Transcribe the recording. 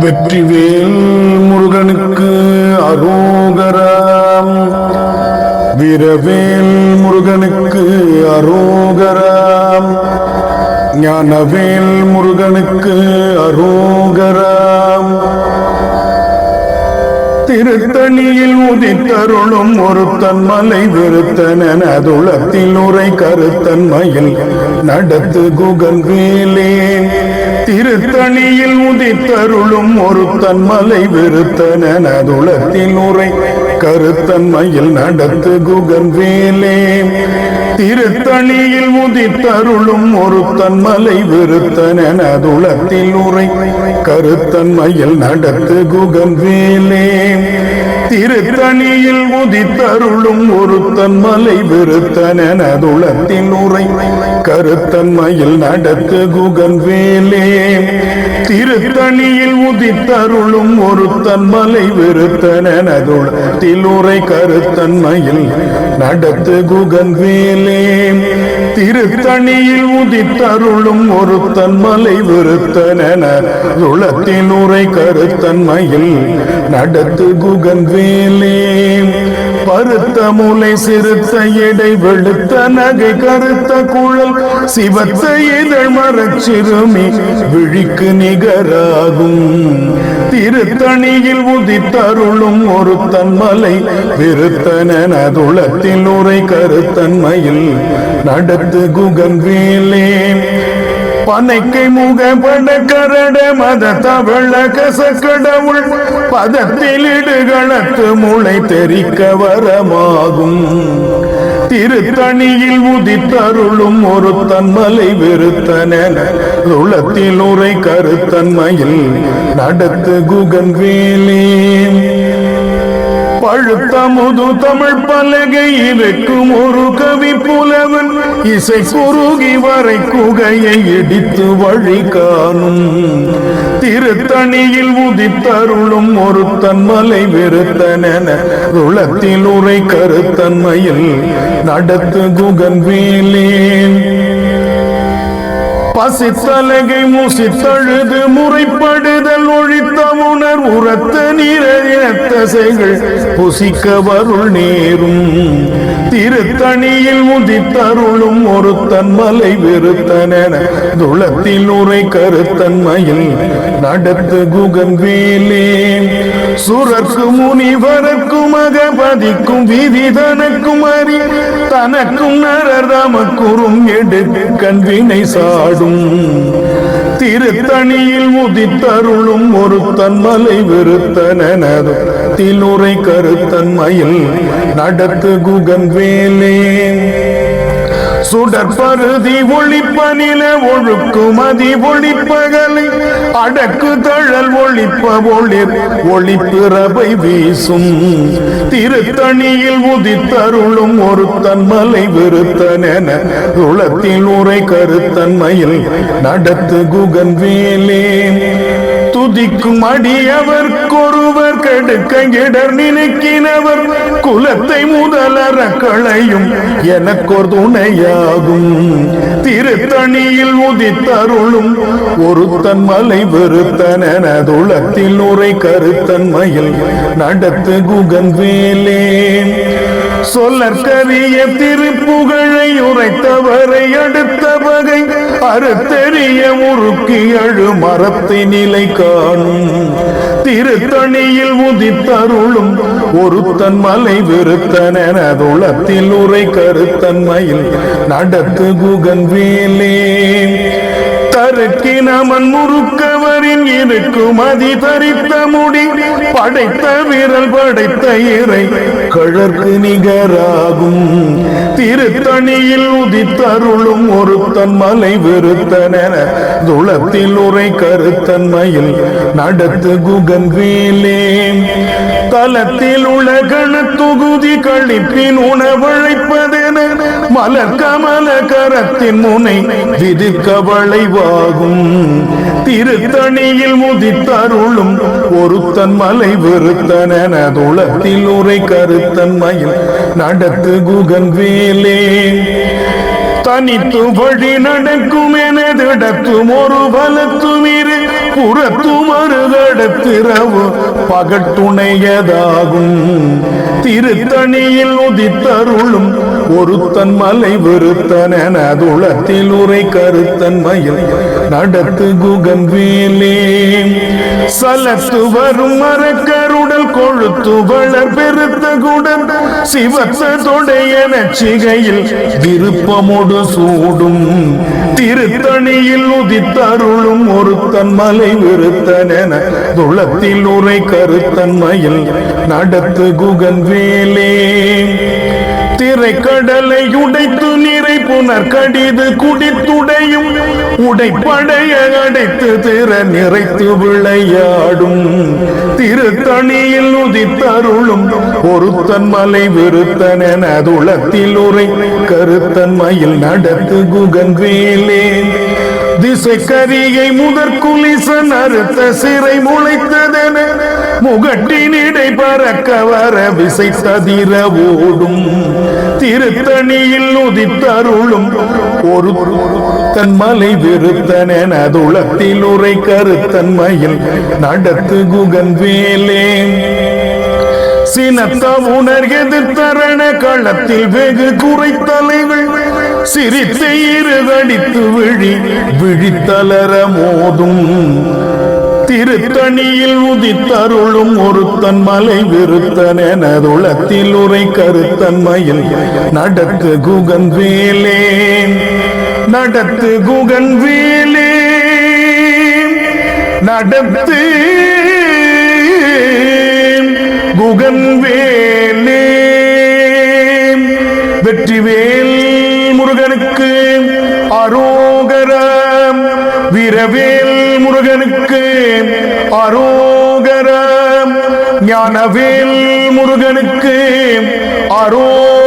வெற்றிவேல் முருகனுக்கு அரோகராம். வீரவேல் முருகனுக்கு அரோகராம். ஞானவேல் முருகனுக்கு அரோகராம். திருத்தணியில் உதித்தருளும் ஒருத்தன் மலை விருத்தன அதுளத்தில் உரை கருத்தன்மையில் நடத்து குகன் வேலே திருத்தணியில் உதித்தருளும் ஒருத்தன் மலை விருத்தன அதுளத்தில் உரை கருத்தன்மையில் நடத்து குகன் வேலே திருத்தணியில் முதித்தருளும் ஒருத்தன் மலை விருத்தன துளத்தில் உரை. கருத்தன்மையில் நடத்து குகம் வேலே திருத்தணியில் உதித்தருளும் ஒருத்தன் மலை விருத்தன துளத்தில் உரை. கருத்தன்மையில் நடத்து குகம் வேலே திருத்தணியில் உதித்தருளும் ஒருத்தன் மலை விருத்தன துளத்தில் உரை. கருத்தன்மையில் நடத்து குகன் வேலே திருத்தணியில் உதித்தருளும் ஒருத்தன் மலை விருத்தனென உளத்தின் உரை கருத்தன்மையில் நடத்து குகன் வேலே பருத்த முலை சிறுத்த எடை வெளுத்த நகை கருத்த குழல் சிவத்த இதழ் மரச்சிறுமி விழிக்கு நிகராகும். திருத்தணியில் உதித்தருளும் ஒரு தன்மலை விருத்தன அதுளத்தில் உரை கருத்தன்மையில் நடத்து குகன் வேலே பனைக்கை முகப்பட கரட மத தவள கசக்கடவுள் பதத்தில் இடுகளத்து முளை தெரிக்க வரமாகும். திருத்தணியில் உதித்தருளும் ஒரு தன்மலை வெறுத்தன உளத்தில் உரை கருத்தன்மையில் நடத்து குகன் வேலே பழுத்தமுது தமிழ் பலகை இருக்கும் ஒரு கவி புலவன். இசை குறுகி வரை குகையை இடித்து வழி காணும். திருத்தணியில் உதித்தருளும் ஒரு தன்மலை விருத்தன உளத்தில் உரை கருத்தன்மையில் நடத்து குகன் வேலேன் பசித்தலகை மூசித்தழுது முறைப்படுதல் ஒழித்த உணர் உரத்த நீரத்தசைகள் புசிக்க வருள் நேரும். திருத்தணியில் முதித்தருளும் ஒரு தன்மலை விருத்தன துளத்தில் உரை கருத்தன்மையில் நடத்து குகன் வேலே முனிவருக்கும் அகபதிக்கும் விதி தனக்கும் அறி. தனக்கும் நரதமக்குறும் எடுத்து கண்வினை சாடும். திருத்தணியில் முதித்தருளும் ஒரு தன்மலை விருத்தனது திலுரை கருத்தன்மையில் நடத்து குகன் வேலே சுடற்பருதி ஒளிப்பனில ஒழுக்குமதி அதி ஒளிப்பகலை அடக்கு தழல் ஒளிப்ப ஒளிர் ஒளிப்பிறவை வீசும். திருத்தணியில் உதித்தருளும் ஒரு தன்மலை விருத்தனென உளத்தில் உரை கருத்தன்மையில் நடத்து குகன் வேலே. துதிக்கும் அடியவர்க்கொருவர் கெடுக்க இடர் நினைக்கினவர். குலத்தை முதலற களையும் எனக்கோர் துணையாகும். திருத்தணியில் உதித்தருளும் ஒரு தன்மலை வெறுத்தனதுளத்தில் உரை கருத்தன்மையில் நடத்து குகன் வேலே சொல்லற்கரிய திருப்புகழை உரைத்தவரை அடுத்த வகை அறுத்தெறிய முறுக்கியழு மரத்தை நிலை காணும். திருத்தணியில் உதித்தருளும் ஒரு தன்மலை விருத்தனதுளத்தில் உரை கருத்தன்மையில் நடத்து குகன் வேலே. தருக்கினமன் முறுக்கவரின் இருக்கும் அதி தரித்த முடி படைத்த வீரல் படைத்த இறை கழற்கு நிகராகும். திருத்தணியில் உதித்தருளும் ஒரு தன்மலை விருத்தன துளத்தில் உரை கருத்தன்மையில் நடத்து குகன் வேலே தலத்தில் உலகன தொகுதி கழிப்பின் உணவழைப்பதென மலர் கமல கரத்தின் முனை விதிக்க வளைவாகும் திருத்தணியில் முதித்தருளும் ஒருத்தன் மலை விருத்தனதுளத்தில் உரை கருத்தன்மையில் நடத்து குகன் வேலே. தனித்து வழி நடக்கும் எனதிடத்தும் ஒரு பலத்துமிரு புறத்தும் அருகடத்திரவு பகட்டுணையதாகும். திருத்தணியில் உதித்தருளும் ஒருத்தன் மலை வெறுத்தனதுளத்தில் உரை கருத்தன்மையில் நடத்து குகன் வேலே சலத்து வரும் கடல் கொழுத்து வளர் பெருத்த குடன் சிவத்த தொடைய நச்சிகையில் விருப்பமோடு சூடும். திருத்தணியில் உதித்தருளும் ஒருத்தன் மலை விருத்தன துளத்தில் உரை கருத்தன்மையில் நடத்து குகன் வேலே. திரைக்கடலை உடைத்து நிறை புனர் கடிது குடித்துடையும் உடைப்படைய அடைத்து திற நிறைத்து விளையாடும். திருத்தணியில் உதித்தருளும் ஒருத்தன் மலை என துளத்தில் உரை. கருத்தன்மையில் நடத்து குகன் வேலே திசைக்கரியை கரியை முதற் அறுத்த சிறை முளைத்ததென முகட்டினிடை பறக்க வர விசை ததிர ஓடும். திருத்தணியில் உதித்தருளும் ஒரு தன்மலை விருத்தனென துளத்தில் உரை கருத்தன்மையில் நடத்து குகன் வேலே. சினத்த உணர் தரண களத்தில் வெகு குறைத்தலைகள் சிரித்து இருகடித்து விழி விழித்தளர மோதும். திருத்தணியில் உதித்தருளும் ஒருத்தன் மலை விருத்தனதுளத்தில் உரை கருத்தன்மையில் நடத்து குகன் வேலே நடத்து குகன் வேலே நடத்து குகன் வேலே. வெற்றிவேல் முருகனுக்கு அரோகரம். வீரவேல் முருகனுக்கு அரோகரம். ஞானவேல் முருகனுக்கு அரோ